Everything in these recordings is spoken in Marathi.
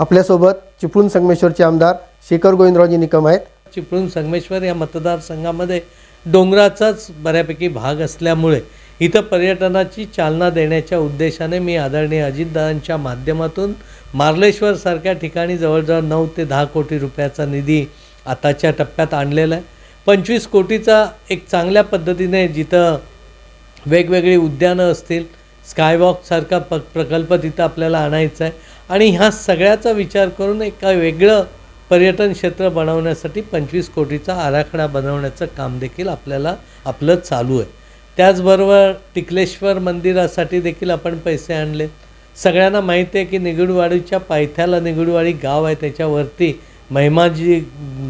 आपल्यासोबत चिपळूण संगमेश्वरचे आमदार शेखर गोविंदरावजी निकम आहेत. चिपळूण संगमेश्वर या मतदारसंघामध्ये डोंगराचाच बऱ्यापैकी भाग असल्यामुळे इथं पर्यटनाची चालना देण्याच्या उद्देशाने मी आदरणीय अजितदादांच्या माध्यमातून मार्लेश्वरसारख्या ठिकाणी जवळजवळ नऊ ते दहा कोटी रुपयाचा निधी आताच्या टप्प्यात आणलेला आहे. पंचवीस कोटीचा एक चांगल्या पद्धतीने जिथं वेगवेगळी उद्यानं असतील स्कायवॉकसारखा प प्रकल्प तिथं आपल्याला आणायचा आहे. आणि ह्या सगळ्याचा विचार करून एक वेगळं पर्यटन क्षेत्र बनवण्यासाठी पंचवीस कोटीचा आराखडा बनवण्याचं काम देखील आपल्याला आपलं चालू आहे. त्याचबरोबर टिकलेश्वर मंदिरासाठी देखील आपण पैसे आणले. सगळ्यांना माहिती आहे की निगुडवाडीच्या पायथ्याला निगुडवाडी गाव आहे त्याच्यावरती महिमाजी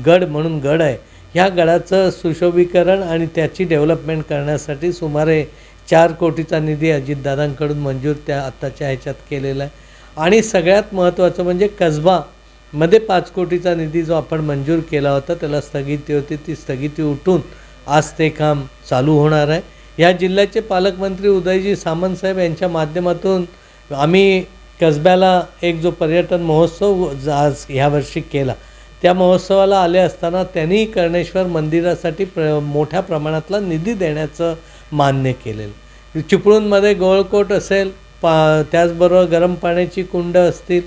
गड म्हणून गड आहे. ह्या गडाचं सुशोभीकरण आणि त्याची डेव्हलपमेंट करण्यासाठी सुमारे चार कोटीचा निधी अजितदादांकडून मंजूर त्या आत्ताच्या ह्याच्यात केलेला आहे. आणि सगळ्यात महत्त्वाचं म्हणजे कसबामध्ये पाच कोटीचा निधी जो आपण मंजूर केला होता त्याला स्थगिती होती ती स्थगिती उठून आज ते काम चालू होणार आहे. या जिल्ह्याचे पालकमंत्री उदयजी सामंत साहेब यांच्या माध्यमातून आम्ही कसब्याला एक जो पर्यटन महोत्सव आज ह्या वर्षी केला. त्या महोत्सवाला आले असताना त्यांनी कर्णेश्वर मंदिरासाठी प्र मोठ्या प्रमाणातला निधी देण्याचं मान्य केलेलं. चिपळूणमध्ये गोळकोट असेल पा त्याचबरोबर गरम पाण्याची कुंड असतील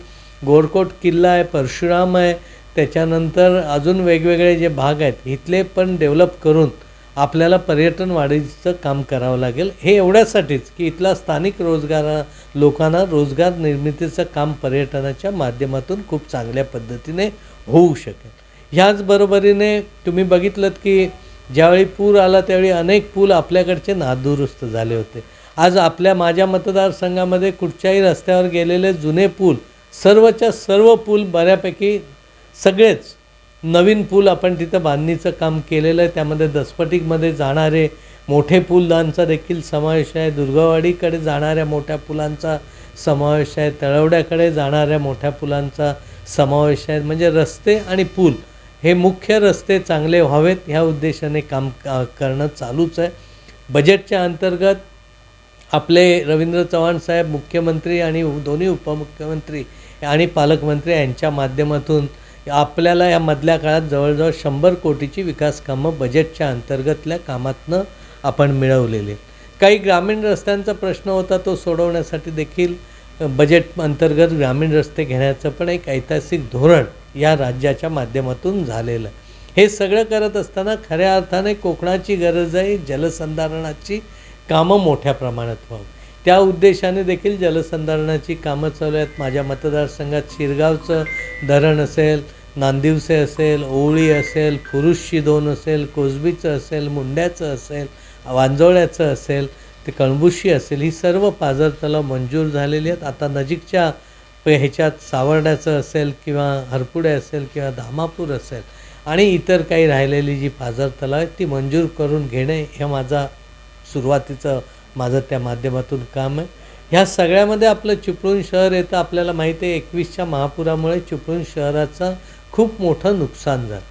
गोरकोट किल्ला आहे परशुराम आहे त्याच्यानंतर अजून वेगवेगळे जे भाग आहेत इथले पण डेव्हलप करून आपल्याला पर्यटन वाढीचं काम करावं लागेल. हे एवढ्यासाठीच की इथला स्थानिक रोजगार लोकांना रोजगार निर्मितीचं काम पर्यटनाच्या माध्यमातून खूप चांगल्या पद्धतीने होऊ शकेल. ह्याच बरोबरीने तुम्ही बघितलं की ज्यावेळी पूर आला त्यावेळी अनेक पूल आपल्याकडचे नादुरुस्त झाले होते. आज आपल्या माझ्या मतदारसंघामध्ये कुठच्याही रस्त्यावर गेलेले जुने पूल सर्वच्या सर्व पूल बऱ्यापैकी सगळेच नवीन पूल आपण तिथं बांधणीचं काम केलेलं आहे. त्यामध्ये दसपटीकमध्ये जाणारे मोठे पुलांचा देखील समावेश आहे. दुर्गावाडीकडे जाणाऱ्या मोठ्या पुलांचा समावेश आहे. तळवड्याकडे जाणाऱ्या मोठ्या पुलांचा समावेश आहे. म्हणजे रस्ते आणि पूल हे मुख्य रस्ते चांगले व्हावेत. ह्या उद्देशाने काम का- करणं चालूच आहे. बजेटच्या अंतर्गत आपले रवींद्र चव्हाण साहेब मुख्यमंत्री आणि दोन्ही उपमुख्यमंत्री आणि पालकमंत्री यांच्या माध्यमातून आपल्याला या मधल्या काळात जवळजवळ शंभर कोटीची विकास कामं बजेटच्या अंतर्गतल्या कामातनं आपण मिळवलेले. काही ग्रामीण रस्त्यांचा प्रश्न होता तो सोडवण्यासाठी देखील बजेट अंतर्गत ग्रामीण रस्ते घेण्याचं पण एक ऐतिहासिक धोरण या राज्याच्या माध्यमातून झालेलं. हे सगळं करत असताना खऱ्या अर्थाने कोकणाची गरज आहे जलसंधारणाची कामं मोठ्या प्रमाणात व्हावं. त्या उद्देशाने देखील जलसंधारणाची कामं चालू आहेत. माझ्या मतदारसंघात शिरगावचं धरण असेल नांदिवसे असेल ओवळी असेल पुरुषशी दोन असेल कोसबीचं असेल मुंड्याचं असेल वांजोळ्याचं असेल ते कळंबुशी असेल ही सर्व पाझर तलाव मंजूर झालेली आहेत. आता नजीकच्या ह्याच्यात सावर्ड्याचं असेल किंवा हरपुडे असेल किंवा धामापूर असेल आणि इतर काही राहिलेली जी पाझर तलाव आहेत ती मंजूर करून घेणे हे माझा सुरुवातीचं माझं त्या माध्यमातून काम आहे. ह्या सगळ्यामध्ये आपलं चिपळूण शहर येतं आपल्याला माहिती आहे एकवीसच्या महापुरामुळे चिपळूण शहराचं खूप मोठं नुकसान झालं.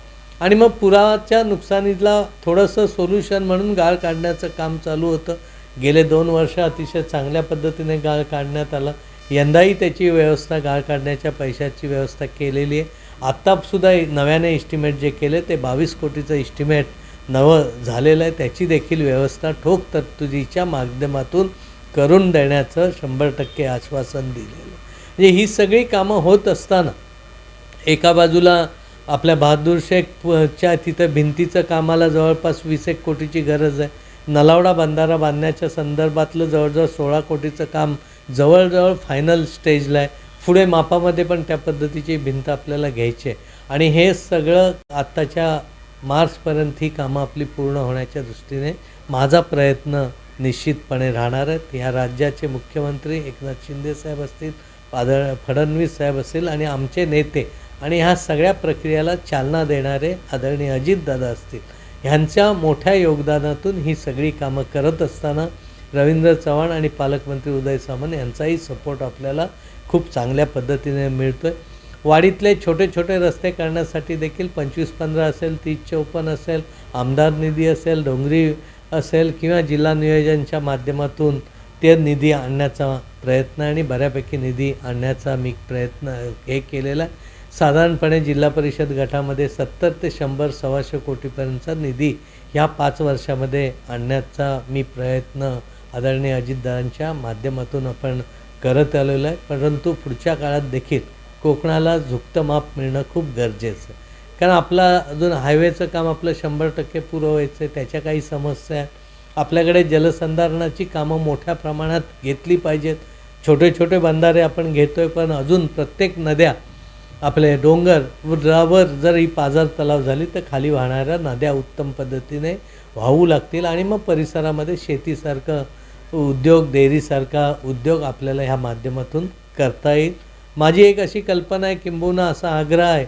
आणि मग पुराच्या नुकसानीला थोडंसं सोल्युशन म्हणून गाळ काढण्याचं काम चालू होतं. गेले दोन वर्ष अतिशय चांगल्या पद्धतीने गाळ काढण्यात आलं. यंदाही त्याची व्यवस्था गाळ काढण्याच्या पैशाची व्यवस्था केलेली आहे. आत्तासुद्धा नव्याने इस्टिमेट जे केले ते बावीस कोटीचं इस्टिमेट नवं झालेलं आहे त्याची देखील व्यवस्था ठोक तरतुदीच्या माध्यमातून करून देण्याचं शंभर टक्के आश्वासन दिलेलं. आहे. म्हणजे ही सगळी कामं होत असताना एका बाजूला आपल्या बहादूर शेखच्या तिथं भिंतीचं कामाला जवळपास वीस एक कोटीची गरज आहे. नलावडा बंधारा बांधण्याच्या संदर्भातलं जवळजवळ सोळा कोटीचं काम जवळजवळ फायनल स्टेजला आहे. पुढे मापामध्ये पण त्या पद्धतीची भिंत आपल्याला घ्यायची आहे. आणि हे सगळं आत्ताच्या मार्चपर्यंत ही कामं आपली पूर्ण होण्याच्या दृष्टीने माझा प्रयत्न निश्चितपणे राहणार आहेत. ह्या राज्याचे मुख्यमंत्री एकनाथ शिंदे साहेब असतील पादळ फडणवीस साहेब असतील आणि आमचे नेते आणि ह्या सगळ्या प्रक्रियेला चालना देणारे आदरणीय अजितदादा असतील. ह्यांच्या मोठ्या योगदानातून ही सगळी कामं करत असताना रवींद्र चव्हाण आणि पालकमंत्री उदय सामंत यांचाही सपोर्ट आपल्याला खूप चांगल्या पद्धतीने मिळतो आहे वाडीतले छोटे छोटे रस्ते करण्यासाठी देखील पंचवीस पंधरा असेल तीस चौपन्न असेल आमदार निधी असेल डोंगरी असेल किंवा जिल्हा नियोजनच्या माध्यमातून ते निधी आणण्याचा प्रयत्न आणि बऱ्यापैकी निधी आणण्याचा मी प्रयत्न हे केलेला आहे. साधारणपणे जिल्हा परिषद गटामध्ये सत्तर ते शंभर सव्वाशे कोटीपर्यंतचा निधी ह्या पाच वर्षामध्ये आणण्याचा मी प्रयत्न आदरणीय अजितदारांच्या माध्यमातून आपण करत आलेलो आहे. परंतु पुढच्या काळात देखील कोकणाला झुकतं माप मिळणं खूप गरजेचं. आहे कारण आपला अजून हायवेचं काम आपलं शंभर टक्के पुरं व्हायचं आहे त्याच्या काही समस्या आहेत. आपल्याकडे जलसंधारणाची कामं मोठ्या प्रमाणात घेतली पाहिजेत. छोटे छोटे बंधारे आपण घेतो आहे पण अजून प्रत्येक नद्या आपले डोंगरवर जर ही पाझर तलाव झाली तर खाली वाहणाऱ्या नद्या उत्तम पद्धतीने वाहू लागतील आणि मग परिसरामध्ये शेतीसारखं उद्योग डेअरीसारखा उद्योग आपल्याला ह्या माध्यमातून करता येईल. माझी एक अशी कल्पना आहे किंबहुना असा आग्रह आहे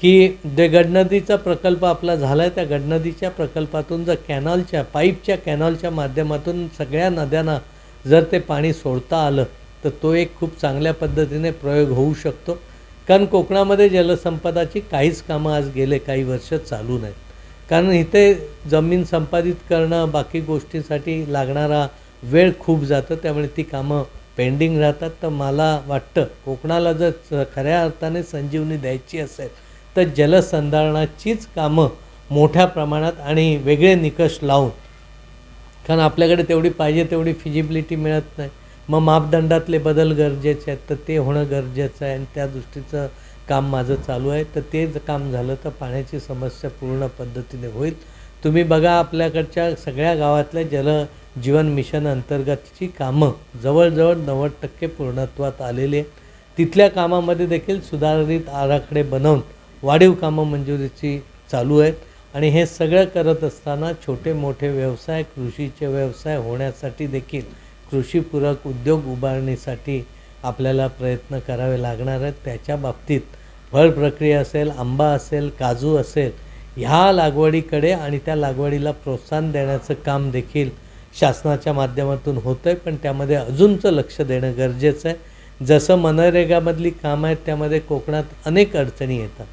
की जे गडनदीचा प्रकल्प आपला झाला आहे त्या गडनदीच्या प्रकल्पातून जर कॅनॉलच्या पाईपच्या कॅनॉलच्या माध्यमातून सगळ्या नद्यांना जर ते पाणी सोडता आलं तर तो एक खूप चांगल्या पद्धतीने प्रयोग होऊ शकतो. कारण कोकणामध्ये जलसंपदाची काहीच कामं आज गेले काही वर्ष चालू नाहीत. कारण इथे जमीन संपादित करणं बाकी गोष्टीसाठी लागणारा वेळ खूप जातं त्यामुळे ती कामं पेंडिंग राहतात तर मला वाटतं कोकणाला जर खऱ्या अर्थाने संजीवनी द्यायची असेल तर जलसंधारणाचीच कामं मोठ्या प्रमाणात आणि वेगळे निकष लावून कारण आपल्याकडे तेवढी पाहिजे तेवढी फिजिबिलिटी मिळत नाही. मग मापदंडातले बदल गरजेचे आहेत तर ते होणं गरजेचं आहे आणि त्या दृष्टीचं काम माझं चालू आहे. तर ते काम झालं तर पाण्याची समस्या पूर्ण पद्धतीने होईल. तुम्ही बघा आपल्याकडच्या सगळ्या गावातल्या जल जीवन मिशन अंतर्गतची कामं जवळजवळ नव्वद टक्के पूर्णत्वात आलेली आहेत. तिथल्या कामामध्ये देखील सुधारित आराखडे बनवून वाढीव कामं मंजुरीची चालू आहेत. आणि हे सगळं करत असताना छोटे मोठे व्यवसाय कृषीचे व्यवसाय होण्यासाठी देखील कृषीपूरक उद्योग उभारणीसाठी आपल्याला प्रयत्न करावे लागणार आहेत. त्याच्या बाबतीत फळ प्रक्रिया असेल आंबा असेल काजू असेल ह्या लागवडीकडे आणि त्या लागवडीला प्रोत्साहन देण्याचं काम देखील शासनाच्या माध्यमातून होतं आहे पण त्यामध्ये अजूनचं लक्ष देणं गरजेचं आहे. जसं मनरेगामधली कामं आहेत त्यामध्ये कोकणात अनेक अडचणी येतात.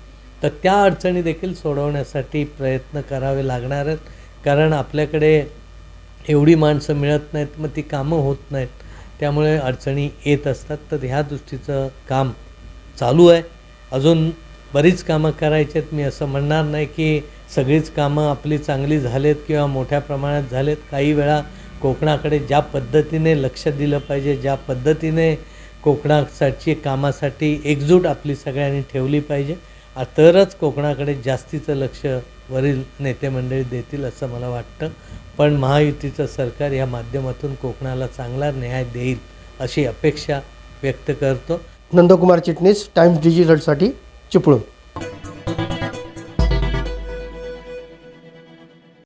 तर त्या अडचणी देखील सोडवण्यासाठी प्रयत्न करावे लागणार आहेत. कारण आपल्याकडे एवढी माणसं मिळत नाहीत मग ती कामं होत नाहीत. त्यामुळे अडचणी येत असतात. तर ह्या दृष्टीचं काम चालू आहे. अजून बरीच कामं करायची आहेत मी असं म्हणणार नाही की सगळीच कामं आपली चांगली झालेत किंवा मोठ्या प्रमाणात झालेत काही वेळा कोकणाकडे ज्या पद्धतीने लक्ष दिलं पाहिजे ज्या पद्धतीने कोकणासाठी कामासाठी एकजूट आपली सगळ्यांनी ठेवली पाहिजे तरच कोकणाकडे जास्तीचं लक्ष वरील नेते मंडळी देतील असं मला वाटतं. पण महायुतीचं सरकार या माध्यमातून कोकणाला चांगला न्याय देईल अशी अपेक्षा व्यक्त करतो. नंदकुमार चिटणीस टाइम्स डिजिटलसाठी चिपळूण.